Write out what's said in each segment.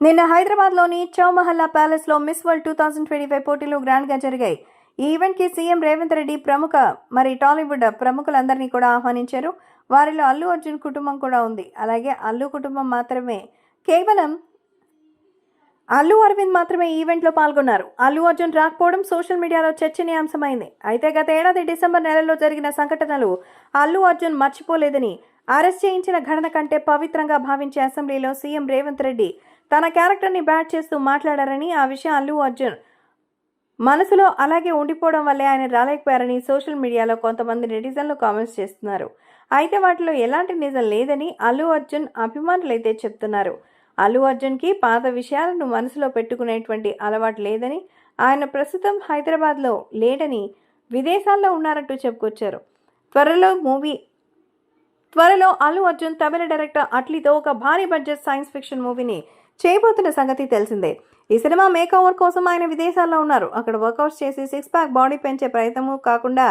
నిన్న హైదరాబాద్లోని చౌమహల్లా ప్యాలెస్లో miss world two thousand twenty five పోటీలు గ్రాండ్గా జరిగాయి. ఈ ఈవెంట్కి సీఎం రేవంత్ రెడ్డి ప్రముఖ మరి టాలీవుడ్ ప్రముఖులందరినీ కూడా ఆహ్వానించారు. వారిలో అల్లు అర్జున్ కుటుంబం కూడా ఉంది. అలాగే అల్లు కుటుంబం మాత్రమే కేవలం అల్లు అరవింద్ మాత్రమే ఈవెంట్లో పాల్గొన్నారు. అల్లు అర్జున్ రాకపోవడం సోషల్ మీడియాలో చర్చనీయాంశమైంది. అయితే గత ఏడాది డిసెంబర్ నెలలో జరిగిన సంఘటనలు అల్లు అర్జున్ మర్చిపోలేదని అరెస్ట్ చేయించిన ఘటన కంటే పవిత్రంగా భావించే అసెంబ్లీలో సీఎం రేవంత్ రెడ్డి తన క్యారెక్టర్ని బ్యాట్ చేస్తూ మాట్లాడారని ఆ విషయం అల్లు అర్జున్. మనసులో అలాగే ఉండిపోవడం వల్లే ఆయన రాలేకపోయారని సోషల్ మీడియాలో కొంతమంది నెటిజన్లు కామెంట్స్ చేస్తున్నారు. అయితే వాటిలో ఎలాంటి నిజం లేదని అల్లు అర్జున్ అభిమానులైతే చెప్తున్నారు. అల్లు అర్జున్కి పాత విషయాలను మనసులో పెట్టుకునేటువంటి అలవాటు లేదని ఆయన ప్రస్తుతం హైదరాబాద్లో లేడని విదేశాల్లో ఉన్నారంటూ చెప్పుకొచ్చారు. త్వరలో మూవీ త్వరలో అల్లు అర్జున్ తమిళ డైరెక్టర్ అట్లీతో ఒక భారీ బడ్జెట్ సైన్స్ ఫిక్షన్ మూవీని చేయబోతున్న సంగతి తెలిసిందే. ఈ సినిమా మేక్ ఓవర్ కోసం ఆయన విదేశాల్లో ఉన్నారు. అక్కడ వర్కౌట్స్ చేసి సిక్స్ ప్యాక్ బాడీ పెంచే ప్రయత్నము కాకుండా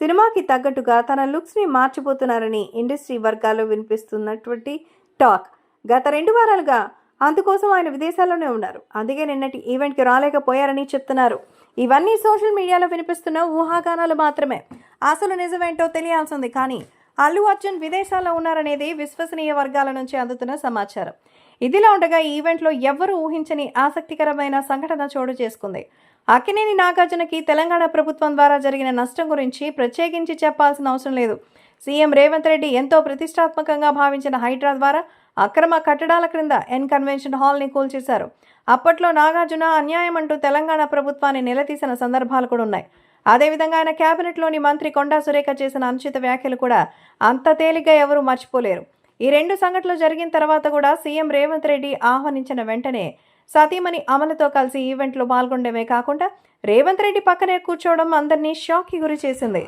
సినిమాకి తగ్గట్టుగా తన లుక్స్ని మార్చిపోతున్నారని ఇండస్ట్రీ వర్గాల్లో వినిపిస్తున్నటువంటి టాక్. గత రెండు వారాలుగా అందుకోసం ఆయన విదేశాల్లోనే ఉన్నారు. అందుకే నిన్నటి ఈవెంట్కి రాలేకపోయారని చెప్తున్నారు. ఇవన్నీ సోషల్ మీడియాలో వినిపిస్తున్న ఊహాగానాలు మాత్రమే. అసలు నిజమేంటో తెలియాల్సింది. కానీ అల్లు అర్జున్ విదేశాల్లో ఉన్నారనేది విశ్వసనీయ వర్గాల నుంచి అందుతున్న సమాచారం. ఇదిలా ఉండగా ఈ ఈవెంట్లో ఎవ్వరూ ఊహించని ఆసక్తికరమైన సంఘటన చోటు చేసుకుంది. అక్కినేని నాగార్జునకి తెలంగాణ ప్రభుత్వం ద్వారా జరిగిన నష్టం గురించి ప్రత్యేకించి చెప్పాల్సిన అవసరం లేదు. సీఎం రేవంత్ రెడ్డి ఎంతో ప్రతిష్టాత్మకంగా భావించిన హైడ్రా ద్వారా అక్రమ కట్టడాల క్రింద ఎన్ కన్వెన్షన్ హాల్ని కూల్చేశారు. అప్పట్లో నాగార్జున అన్యాయం అంటూ తెలంగాణ ప్రభుత్వాన్ని నిలదీసిన సందర్భాలు కూడా ఉన్నాయి. అదేవిధంగా ఆయన కేబినెట్లోని మంత్రి కొండా సురేఖ చేసిన అనుచిత వ్యాఖ్యలు కూడా అంత తేలిగ్గా ఎవరూ మర్చిపోలేరు. ఈ రెండు సంఘటనలు జరిగిన తర్వాత కూడా సీఎం రేవంత్ రెడ్డి ఆహ్వానించిన వెంటనే సతీమణి అమలతో కలిసి ఈవెంట్లో పాల్గొనడమే కాకుండా రేవంత్ రెడ్డి పక్కనే కూర్చోవడం అందరినీ షాక్కి గురి చేసింది.